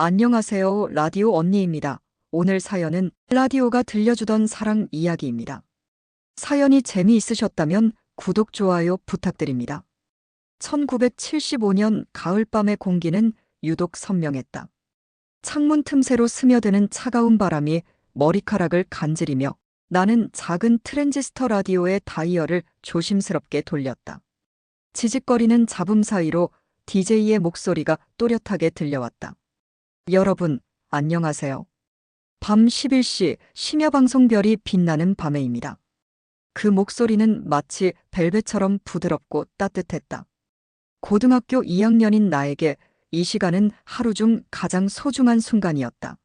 안녕하세요. 라디오 언니입니다. 오늘 사연은 라디오가 들려주던 사랑 이야기입니다. 사연이 재미있으셨다면 구독, 좋아요 부탁드립니다. 1975년 가을밤의 공기는 유독 선명했다. 창문 틈새로 스며드는 차가운 바람이 머리카락을 간지리며 나는 작은 트랜지스터 라디오의 다이얼을 조심스럽게 돌렸다. 지직거리는 잡음 사이로 DJ의 목소리가 또렷하게 들려왔다. 여러분, 안녕하세요. 밤 11시 심야 방송 별이 빛나는 밤에입니다. 그 목소리는 마치 벨벳처럼 부드럽고 따뜻했다. 고등학교 2학년인 나에게 이 시간은 하루 중 가장 소중한 순간이었다.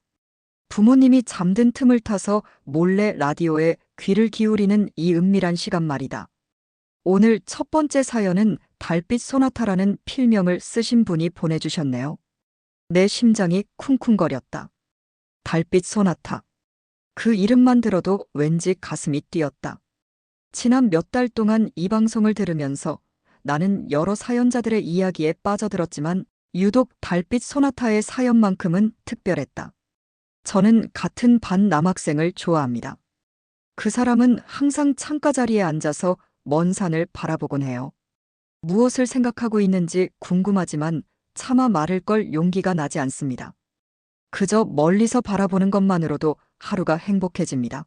부모님이 잠든 틈을 타서 몰래 라디오에 귀를 기울이는 이 은밀한 시간 말이다. 오늘 첫 번째 사연은 달빛 소나타라는 필명을 쓰신 분이 보내주셨네요. 내 심장이 쿵쿵거렸다. 달빛 소나타. 그 이름만 들어도 왠지 가슴이 뛰었다. 지난 몇 달 동안 이 방송을 들으면서 나는 여러 사연자들의 이야기에 빠져들었지만 유독 달빛 소나타의 사연만큼은 특별했다. 저는 같은 반 남학생을 좋아합니다. 그 사람은 항상 창가 자리에 앉아서 먼 산을 바라보곤 해요. 무엇을 생각하고 있는지 궁금하지만 차마 말을 걸 용기가 나지 않습니다. 그저 멀리서 바라보는 것만으로도 하루가 행복해집니다.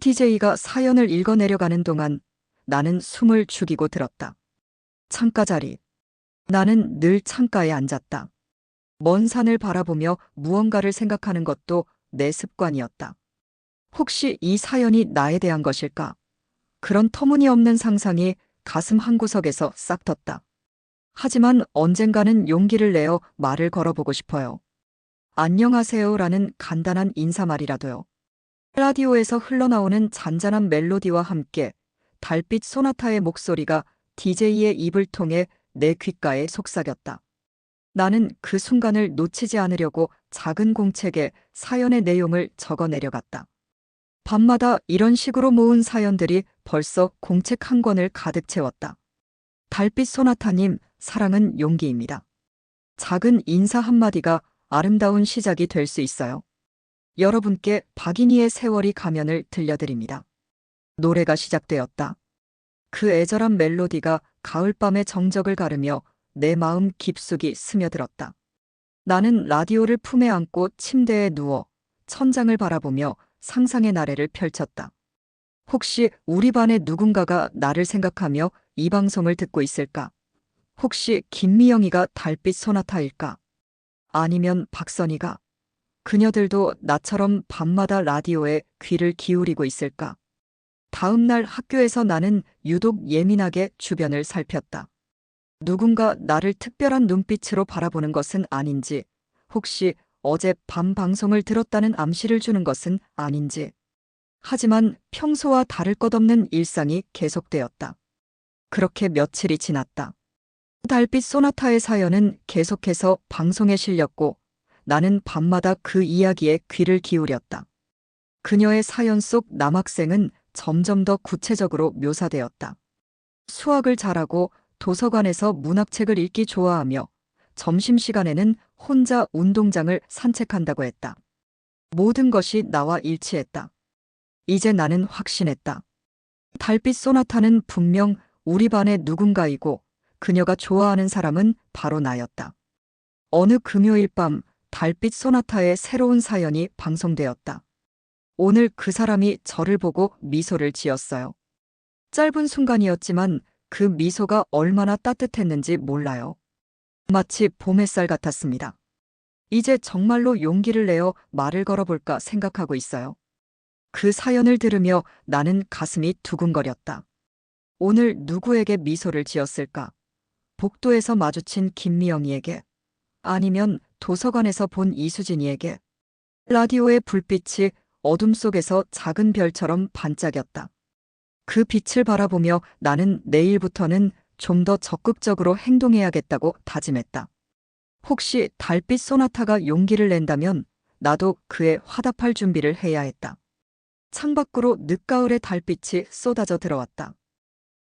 DJ가 사연을 읽어내려가는 동안 나는 숨을 죽이고 들었다. 창가 자리. 나는 늘 창가에 앉았다. 먼 산을 바라보며 무언가를 생각하는 것도 내 습관이었다. 혹시 이 사연이 나에 대한 것일까? 그런 터무니없는 상상이 가슴 한구석에서 싹 텄다. 하지만 언젠가는 용기를 내어 말을 걸어보고 싶어요. 안녕하세요라는 간단한 인사말이라도요. 라디오에서 흘러나오는 잔잔한 멜로디와 함께 달빛 소나타의 목소리가 DJ의 입을 통해 내 귓가에 속삭였다. 나는 그 순간을 놓치지 않으려고 작은 공책에 사연의 내용을 적어 내려갔다. 밤마다 이런 식으로 모은 사연들이 벌써 공책 한 권을 가득 채웠다. 달빛 소나타님, 사랑은 용기입니다. 작은 인사 한마디가 아름다운 시작이 될 수 있어요. 여러분께 박인희의 세월이 가면을 들려드립니다. 노래가 시작되었다. 그 애절한 멜로디가 가을밤의 정적을 가르며 내 마음 깊숙이 스며들었다. 나는 라디오를 품에 안고 침대에 누워 천장을 바라보며 상상의 나래를 펼쳤다. 혹시 우리 반의 누군가가 나를 생각하며 이 방송을 듣고 있을까? 혹시 김미영이가 달빛 소나타일까? 아니면 박선희가? 그녀들도 나처럼 밤마다 라디오에 귀를 기울이고 있을까? 다음 날 학교에서 나는 유독 예민하게 주변을 살폈다. 누군가 나를 특별한 눈빛으로 바라보는 것은 아닌지, 혹시 어제 밤 방송을 들었다는 암시를 주는 것은 아닌지. 하지만 평소와 다를 것 없는 일상이 계속되었다. 그렇게 며칠이 지났다. 달빛 소나타의 사연은 계속해서 방송에 실렸고 나는 밤마다 그 이야기에 귀를 기울였다. 그녀의 사연 속 남학생은 점점 더 구체적으로 묘사되었다. 수학을 잘하고 도서관에서 문학책을 읽기 좋아하며 점심시간에는 혼자 운동장을 산책한다고 했다. 모든 것이 나와 일치했다. 이제 나는 확신했다. 달빛 소나타는 분명 우리 반의 누군가이고 그녀가 좋아하는 사람은 바로 나였다. 어느 금요일 밤 달빛 소나타의 새로운 사연이 방송되었다. 오늘 그 사람이 저를 보고 미소를 지었어요. 짧은 순간이었지만 그 미소가 얼마나 따뜻했는지 몰라요. 마치 봄 햇살 같았습니다. 이제 정말로 용기를 내어 말을 걸어볼까 생각하고 있어요. 그 사연을 들으며 나는 가슴이 두근거렸다. 오늘 누구에게 미소를 지었을까? 복도에서 마주친 김미영이에게? 아니면 도서관에서 본 이수진이에게? 라디오의 불빛이 어둠 속에서 작은 별처럼 반짝였다. 그 빛을 바라보며 나는 내일부터는 좀 더 적극적으로 행동해야겠다고 다짐했다. 혹시 달빛 소나타가 용기를 낸다면 나도 그에 화답할 준비를 해야 했다. 창밖으로 늦가을의 달빛이 쏟아져 들어왔다.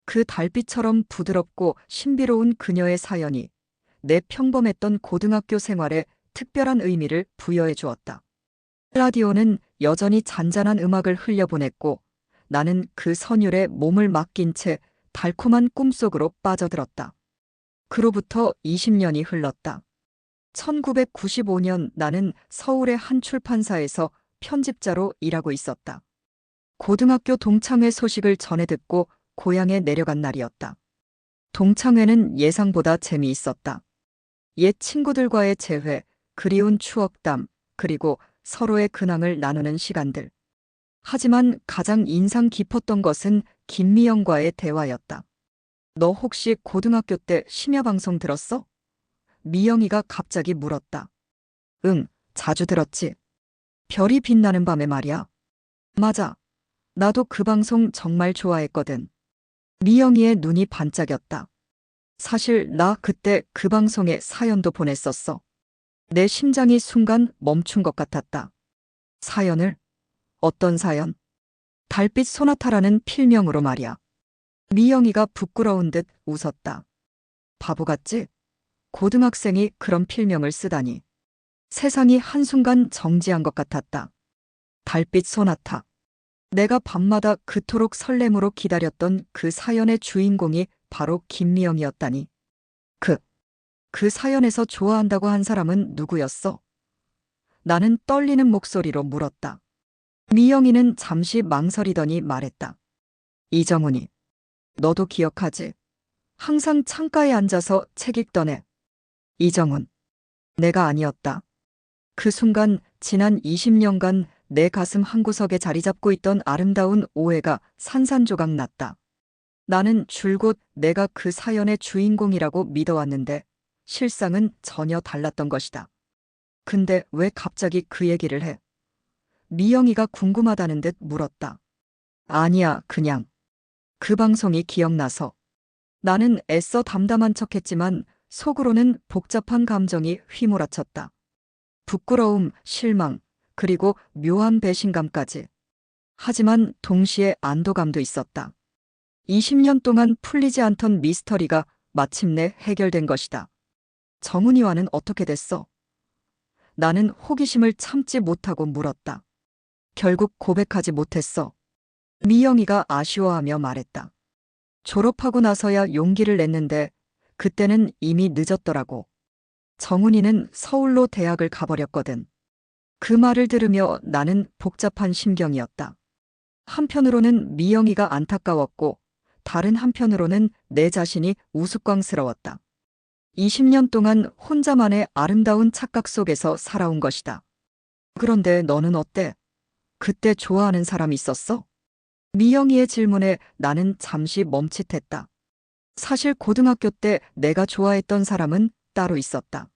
그 달빛처럼 부드럽고 신비로운 그녀의 사연이 내 평범했던 고등학교 생활에 특별한 의미를 부여해 주었다. 라디오는 여전히 잔잔한 음악을 흘려보냈고 나는 그 선율에 몸을 맡긴 채 달콤한 꿈속으로 빠져들었다. 그로부터 20년이 흘렀다. 1995년 나는 서울의 한 출판사에서 편집자로 일하고 있었다. 고등학교 동창회 소식을 전해 듣고 고향에 내려간 날이었다. 동창회는 예상보다 재미있었다. 옛 친구들과의 재회, 그리운 추억담, 그리고 서로의 근황을 나누는 시간들. 하지만 가장 인상 깊었던 것은 김미영과의 대화였다. 너 혹시 고등학교 때 심야 방송 들었어? 미영이가 갑자기 물었다. 응, 자주 들었지. 별이 빛나는 밤에 말이야. 맞아. 나도 그 방송 정말 좋아했거든. 미영이의 눈이 반짝였다. 사실 나 그때 그 방송에 사연도 보냈었어. 내 심장이 순간 멈춘 것 같았다. 사연을? 어떤 사연? 달빛 소나타라는 필명으로 말이야. 미영이가 부끄러운 듯 웃었다. 바보 같지? 고등학생이 그런 필명을 쓰다니. 세상이 한순간 정지한 것 같았다. 달빛 소나타. 내가 밤마다 그토록 설렘으로 기다렸던 그 사연의 주인공이 바로 김미영이었다니. 그, 그 사연에서 좋아한다고 한 사람은 누구였어? 나는 떨리는 목소리로 물었다. 미영이는 잠시 망설이더니 말했다. 이정훈이. 너도 기억하지? 항상 창가에 앉아서 책 읽던 애. 이정훈. 내가 아니었다. 그 순간 지난 20년간 내 가슴 한구석에 자리 잡고 있던 아름다운 오해가 산산조각 났다. 나는 줄곧 내가 그 사연의 주인공이라고 믿어왔는데 실상은 전혀 달랐던 것이다. 근데 왜 갑자기 그 얘기를 해? 미영이가 궁금하다는 듯 물었다. 아니야, 그냥. 그 방송이 기억나서. 나는 애써 담담한 척 했지만 속으로는 복잡한 감정이 휘몰아쳤다. 부끄러움, 실망, 그리고 묘한 배신감까지. 하지만 동시에 안도감도 있었다. 20년 동안 풀리지 않던 미스터리가 마침내 해결된 것이다. 정은이와는 어떻게 됐어? 나는 호기심을 참지 못하고 물었다. 결국 고백하지 못했어. 미영이가 아쉬워하며 말했다. 졸업하고 나서야 용기를 냈는데 그때는 이미 늦었더라고. 정훈이는 서울로 대학을 가버렸거든. 그 말을 들으며 나는 복잡한 심경이었다. 한편으로는 미영이가 안타까웠고 다른 한편으로는 내 자신이 우스꽝스러웠다. 20년 동안 혼자만의 아름다운 착각 속에서 살아온 것이다. 그런데 너는 어때? 그때 좋아하는 사람 있었어? 미영이의 질문에 나는 잠시 멈칫했다. 사실 고등학교 때 내가 좋아했던 사람은 따로 있었다.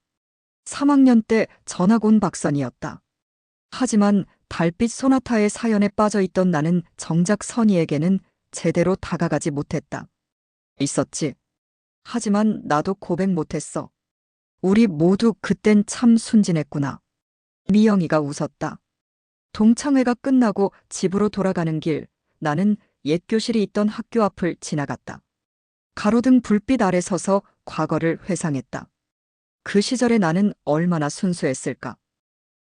3학년 때 전학 온 박선이었다. 하지만 달빛 소나타의 사연에 빠져 있던 나는 정작 선이에게는 제대로 다가가지 못했다. 있었지. 하지만 나도 고백 못했어. 우리 모두 그땐 참 순진했구나. 미영이가 웃었다. 동창회가 끝나고 집으로 돌아가는 길, 나는 옛 교실이 있던 학교 앞을 지나갔다. 가로등 불빛 아래 서서 과거를 회상했다. 그 시절에 나는 얼마나 순수했을까.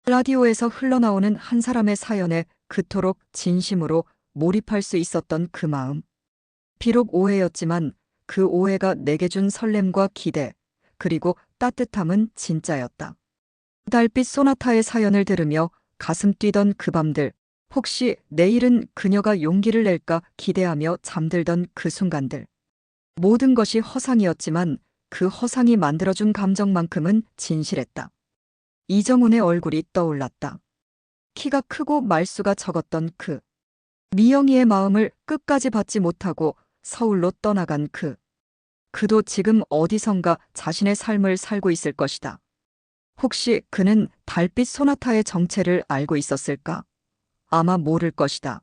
라디오에서 흘러나오는 한 사람의 사연에 그토록 진심으로 몰입할 수 있었던 그 마음. 비록 오해였지만 그 오해가 내게 준 설렘과 기대, 그리고 따뜻함은 진짜였다. 달빛 소나타의 사연을 들으며 가슴 뛰던 그 밤들, 혹시 내일은 그녀가 용기를 낼까 기대하며 잠들던 그 순간들. 모든 것이 허상이었지만 그 허상이 만들어준 감정만큼은 진실했다. 이정훈의 얼굴이 떠올랐다. 키가 크고 말수가 적었던 그. 미영이의 마음을 끝까지 받지 못하고 서울로 떠나간 그. 그도 지금 어디선가 자신의 삶을 살고 있을 것이다. 혹시 그는 달빛 소나타의 정체를 알고 있었을까? 아마 모를 것이다.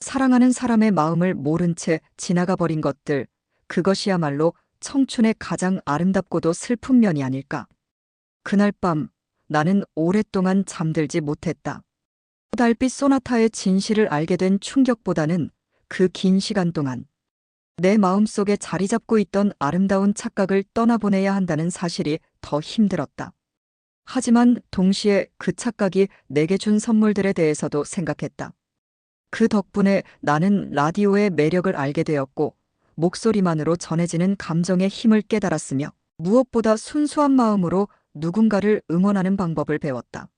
사랑하는 사람의 마음을 모른 채 지나가 버린 것들, 그것이야말로 청춘의 가장 아름답고도 슬픈 면이 아닐까. 그날 밤 나는 오랫동안 잠들지 못했다. 달빛 소나타의 진실을 알게 된 충격보다는 그 긴 시간 동안 내 마음속에 자리 잡고 있던 아름다운 착각을 떠나보내야 한다는 사실이 더 힘들었다. 하지만 동시에 그 착각이 내게 준 선물들에 대해서도 생각했다. 그 덕분에 나는 라디오의 매력을 알게 되었고, 목소리만으로 전해지는 감정의 힘을 깨달았으며, 무엇보다 순수한 마음으로 누군가를 응원하는 방법을 배웠다.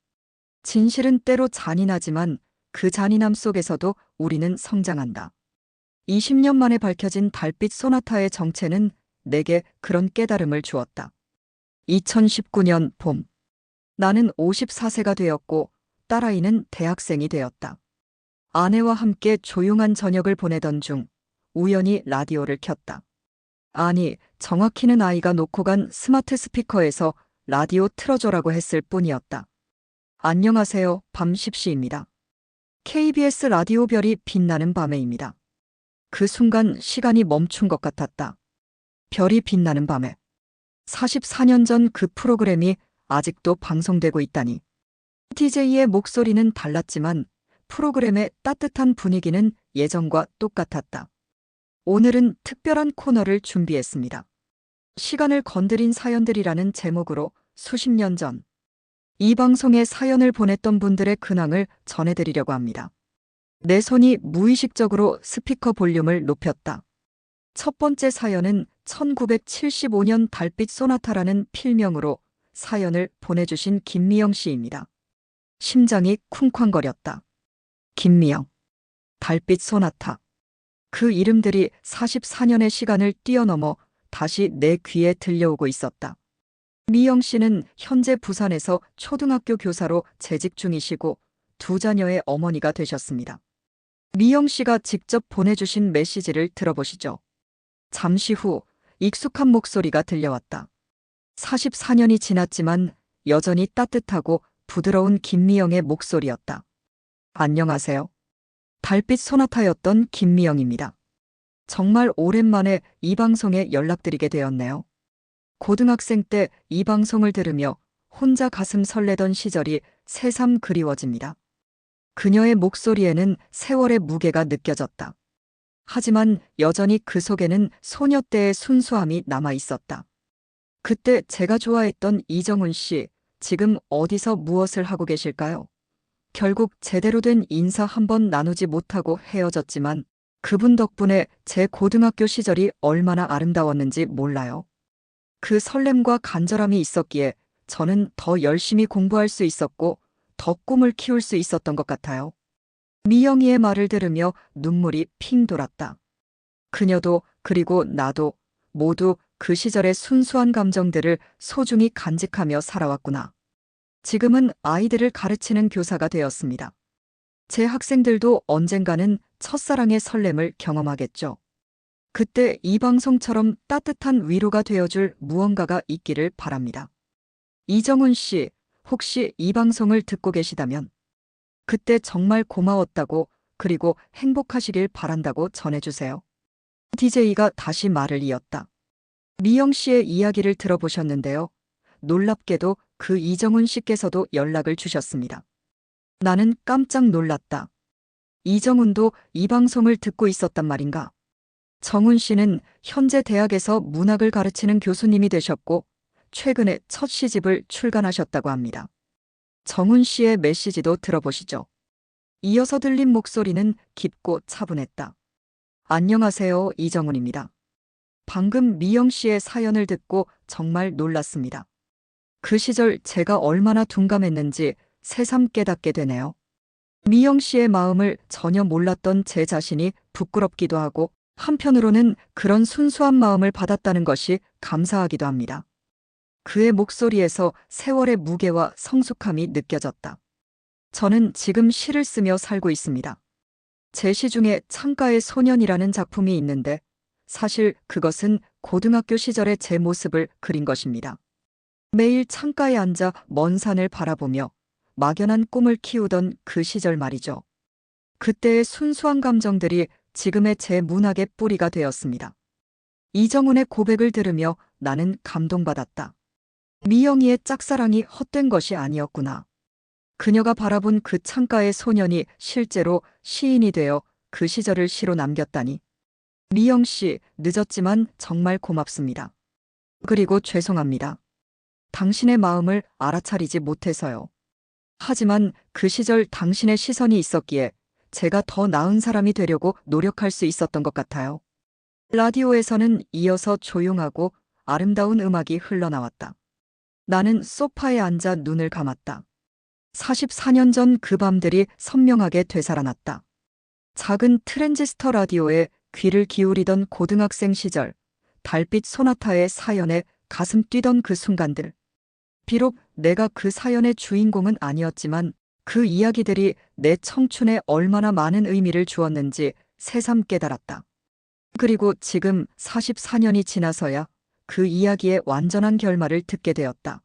진실은 때로 잔인하지만 그 잔인함 속에서도 우리는 성장한다. 20년 만에 밝혀진 달빛 소나타의 정체는 내게 그런 깨달음을 주었다. 2019년 봄. 나는 54세가 되었고 딸아이는 대학생이 되었다. 아내와 함께 조용한 저녁을 보내던 중 우연히 라디오를 켰다. 아니, 정확히는 아이가 놓고 간 스마트 스피커에서 라디오 틀어줘라고 했을 뿐이었다. 안녕하세요. 밤 10시입니다. KBS 라디오 별이 빛나는 밤에입니다. 그 순간 시간이 멈춘 것 같았다. 별이 빛나는 밤에. 44년 전 그 프로그램이 아직도 방송되고 있다니. DJ의 목소리는 달랐지만 프로그램의 따뜻한 분위기는 예전과 똑같았다. 오늘은 특별한 코너를 준비했습니다. 시간을 건드린 사연들이라는 제목으로 수십 년 전 이 방송에 사연을 보냈던 분들의 근황을 전해드리려고 합니다. 내 손이 무의식적으로 스피커 볼륨을 높였다. 첫 번째 사연은 1975년 달빛 소나타라는 필명으로 사연을 보내주신 김미영 씨입니다. 심장이 쿵쾅거렸다. 김미영. 달빛 소나타. 그 이름들이 44년의 시간을 뛰어넘어 다시 내 귀에 들려오고 있었다. 미영 씨는 현재 부산에서 초등학교 교사로 재직 중이시고 두 자녀의 어머니가 되셨습니다. 미영 씨가 직접 보내주신 메시지를 들어보시죠. 잠시 후 익숙한 목소리가 들려왔다. 44년이 지났지만 여전히 따뜻하고 부드러운 김미영의 목소리였다. 안녕하세요. 달빛 소나타였던 김미영입니다. 정말 오랜만에 이 방송에 연락드리게 되었네요. 고등학생 때 이 방송을 들으며 혼자 가슴 설레던 시절이 새삼 그리워집니다. 그녀의 목소리에는 세월의 무게가 느껴졌다. 하지만 여전히 그 속에는 소녀 때의 순수함이 남아 있었다. 그때 제가 좋아했던 이정훈 씨, 지금 어디서 무엇을 하고 계실까요? 결국 제대로 된 인사 한 번 나누지 못하고 헤어졌지만 그분 덕분에 제 고등학교 시절이 얼마나 아름다웠는지 몰라요. 그 설렘과 간절함이 있었기에 저는 더 열심히 공부할 수 있었고 더 꿈을 키울 수 있었던 것 같아요. 미영이의 말을 들으며 눈물이 핑 돌았다. 그녀도 그리고 나도 모두 그 시절의 순수한 감정들을 소중히 간직하며 살아왔구나. 지금은 아이들을 가르치는 교사가 되었습니다. 제 학생들도 언젠가는 첫사랑의 설렘을 경험하겠죠. 그때 이 방송처럼 따뜻한 위로가 되어줄 무언가가 있기를 바랍니다. 이정훈 씨, 혹시 이 방송을 듣고 계시다면 그때 정말 고마웠다고 그리고 행복하시길 바란다고 전해주세요. DJ가 다시 말을 이었다. 미영 씨의 이야기를 들어보셨는데요. 놀랍게도 그 이정훈 씨께서도 연락을 주셨습니다. 나는 깜짝 놀랐다. 이정훈도 이 방송을 듣고 있었단 말인가? 정훈 씨는 현재 대학에서 문학을 가르치는 교수님이 되셨고 최근에 첫 시집을 출간하셨다고 합니다. 정훈 씨의 메시지도 들어보시죠. 이어서 들린 목소리는 깊고 차분했다. 안녕하세요, 이정훈입니다. 방금 미영 씨의 사연을 듣고 정말 놀랐습니다. 그 시절 제가 얼마나 둔감했는지 새삼 깨닫게 되네요. 미영 씨의 마음을 전혀 몰랐던 제 자신이 부끄럽기도 하고 한편으로는 그런 순수한 마음을 받았다는 것이 감사하기도 합니다. 그의 목소리에서 세월의 무게와 성숙함이 느껴졌다. 저는 지금 시를 쓰며 살고 있습니다. 제 시 중에 창가의 소년이라는 작품이 있는데 사실 그것은 고등학교 시절의 제 모습을 그린 것입니다. 매일 창가에 앉아 먼 산을 바라보며 막연한 꿈을 키우던 그 시절 말이죠. 그때의 순수한 감정들이 지금의 제 문학의 뿌리가 되었습니다. 이정훈의 고백을 들으며 나는 감동받았다. 미영이의 짝사랑이 헛된 것이 아니었구나. 그녀가 바라본 그 창가의 소년이 실제로 시인이 되어 그 시절을 시로 남겼다니. 미영 씨, 늦었지만 정말 고맙습니다. 그리고 죄송합니다. 당신의 마음을 알아차리지 못해서요. 하지만 그 시절 당신의 시선이 있었기에 제가 더 나은 사람이 되려고 노력할 수 있었던 것 같아요. 라디오에서는 이어서 조용하고 아름다운 음악이 흘러나왔다. 나는 소파에 앉아 눈을 감았다. 44년 전 그 밤들이 선명하게 되살아났다. 작은 트랜지스터 라디오에 귀를 기울이던 고등학생 시절, 달빛 소나타의 사연에 가슴 뛰던 그 순간들. 비록 내가 그 사연의 주인공은 아니었지만 그 이야기들이 내 청춘에 얼마나 많은 의미를 주었는지 새삼 깨달았다. 그리고 지금 44년이 지나서야 그 이야기의 완전한 결말을 듣게 되었다.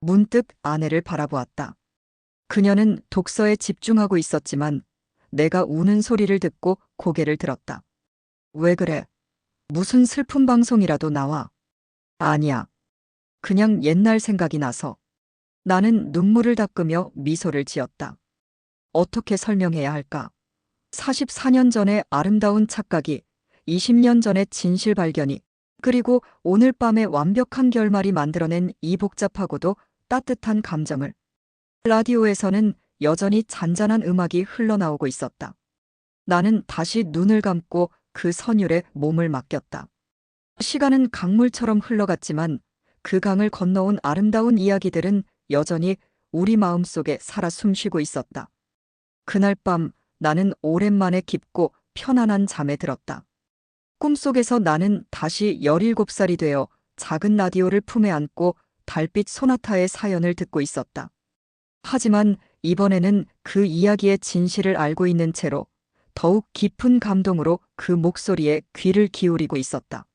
문득 아내를 바라보았다. 그녀는 독서에 집중하고 있었지만 내가 우는 소리를 듣고 고개를 들었다. 왜 그래? 무슨 슬픈 방송이라도 나와? 아니야. 그냥 옛날 생각이 나서. 나는 눈물을 닦으며 미소를 지었다. 어떻게 설명해야 할까? 44년 전의 아름다운 착각이, 20년 전의 진실 발견이, 그리고 오늘 밤의 완벽한 결말이 만들어낸 이 복잡하고도 따뜻한 감정을. 라디오에서는 여전히 잔잔한 음악이 흘러나오고 있었다. 나는 다시 눈을 감고 그 선율에 몸을 맡겼다. 시간은 강물처럼 흘러갔지만 그 강을 건너온 아름다운 이야기들은 여전히 우리 마음속에 살아 숨쉬고 있었다. 그날 밤 나는 오랜만에 깊고 편안한 잠에 들었다. 꿈속에서 나는 다시 17살이 되어 작은 라디오를 품에 안고 달빛 소나타의 사연을 듣고 있었다. 하지만 이번에는 그 이야기의 진실을 알고 있는 채로 더욱 깊은 감동으로 그 목소리에 귀를 기울이고 있었다.